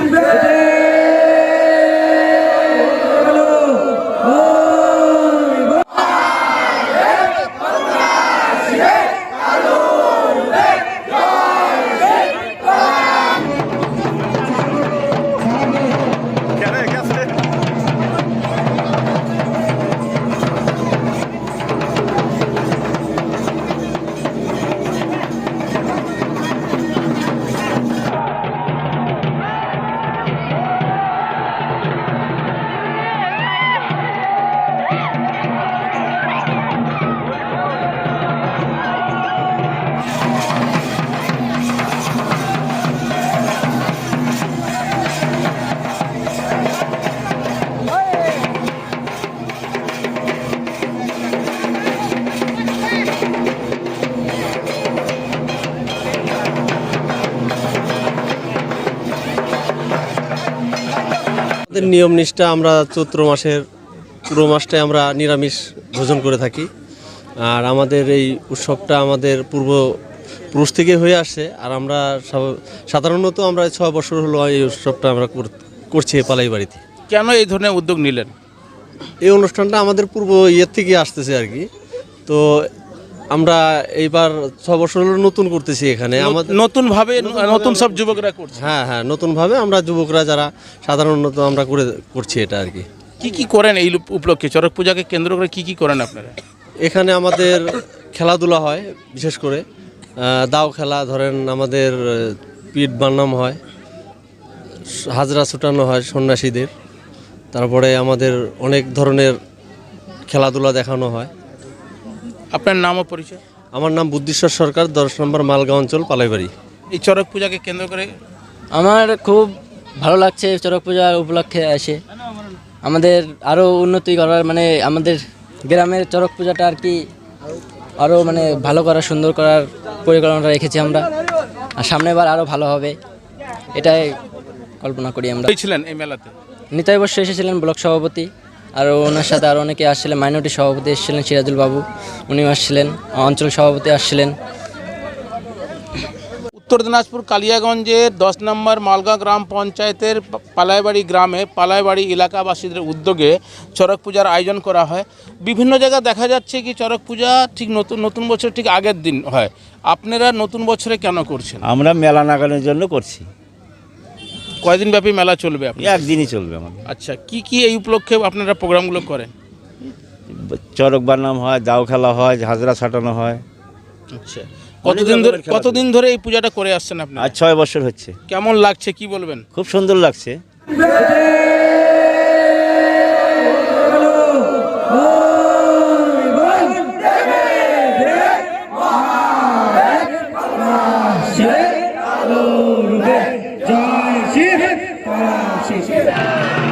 one, baby. আমাদের নিয়ম নিষ্ঠা আমরা চৈত্র মাসের পুরো মাসটাই আমরা নিরামিষ ভোজন করে থাকি। আর আমাদের এই উৎসবটা আমাদের পূর্ব পুরুষ থেকে হয়ে আসছে। আর আমরা সাধারণত আমরা ছয় বছর হলো এই উৎসবটা আমরা কর- করছি পালাই বাড়িতে কেন এই ধরনের উদ্যোগ নিলেন? এই অনুষ্ঠানটা আমাদের পূর্ব ইয়ের থেকে আসতেছে আর কি। তো আমরা এইবার ছ বছর হলো নতুন করতেছি এখানে। আমাদের নতুন ভাবে নতুন সব যুবকরা করছে। হ্যাঁ হ্যাঁ নতুনভাবে আমরা যুবকরা যারা সাধারণত আমরা করে করছি এটা আর কি। কি কি করেন এই উপ- উপলক্ষে? চড়ক পূজাকে কেন্দ্র করে কি কি করেন আপনারা? এখানে আমাদের খেলাধুলা হয় বিশেষ করে। দাও খেলা ধরেন আমাদের পিঠ বান্নাম হয় হাজরা ছুটানো হয় সন্ন্যাসীদের। তারপরে আমাদের অনেক ধরনের খেলাধুলা দেখানো হয়। আপনার নাম ও পরিচয়? আমার নাম বুদ্ধিশ্বর সরকার দশ নম্বর মালগাঁও অঞ্চল পালাইবাড়ি। এই চড়ক পূজাকে কেন্দ্র করে? আমার খুব ভালো লাগছে চড়ক পূজার উপলক্ষে এসে। আমাদের আরও উন্নতি করার মানে আমাদের গ্রামের চড়ক পূজাটা আর কি আরও মানে ভালো করার সুন্দর করার পরিকল্পনাটা রেখেছি আমরা। আর সামনেবার আরও ভালো হবে এটাই কল্পনা করি আমরা। ছিলেন এই মেলাতে? নিতাই বর্ষ এসেছিলেন ব্লক সভাপতি। আর ওনার সাথে আরও অনেকে আসছিলেন মাইনরিটি সভাপতি এসেছিলেন সিরাজুল বাবু উনিও আসছিলেন অঞ্চল সভাপতি আসছিলেন। উত্তর দিনাজপুর কালিয়াগঞ্জের দশ নম্বর মালগা গ্রাম পঞ্চায়েতের পালাইবাড়ি গ্রামে পালাইবাড়ি এলাকাবাসীদের উদ্যোগে চড়ক পূজার আয়োজন করা হয়। বিভিন্ন জায়গায় দেখা যাচ্ছে কি চড়ক পূজা ঠিক নতুন নতুন বছর ঠিক আগের দিন হয়। আপনারা নতুন বছরে কেন করছেন? আমরা মেলা নাগানোর জন্য করছি। কয়দিন ব্যাপী মেলা চলবে আপনি একদিনই চলবে আমাদের। আচ্ছা কি কি এই উপলক্ষে আপনারা প্রোগ্রামগুলো করেন? চরক বানাম হয় দাও খেলা হয় হাজরা ছাটানো হয়। আচ্ছা কতদিন ধরে কতদিন ধরে এই পূজাটা করে আসছেন আপনি আর ছয় বছর হচ্ছে। কেমন লাগছে কি বলবেন? খুব সুন্দর লাগছে। Yeah. 谢谢。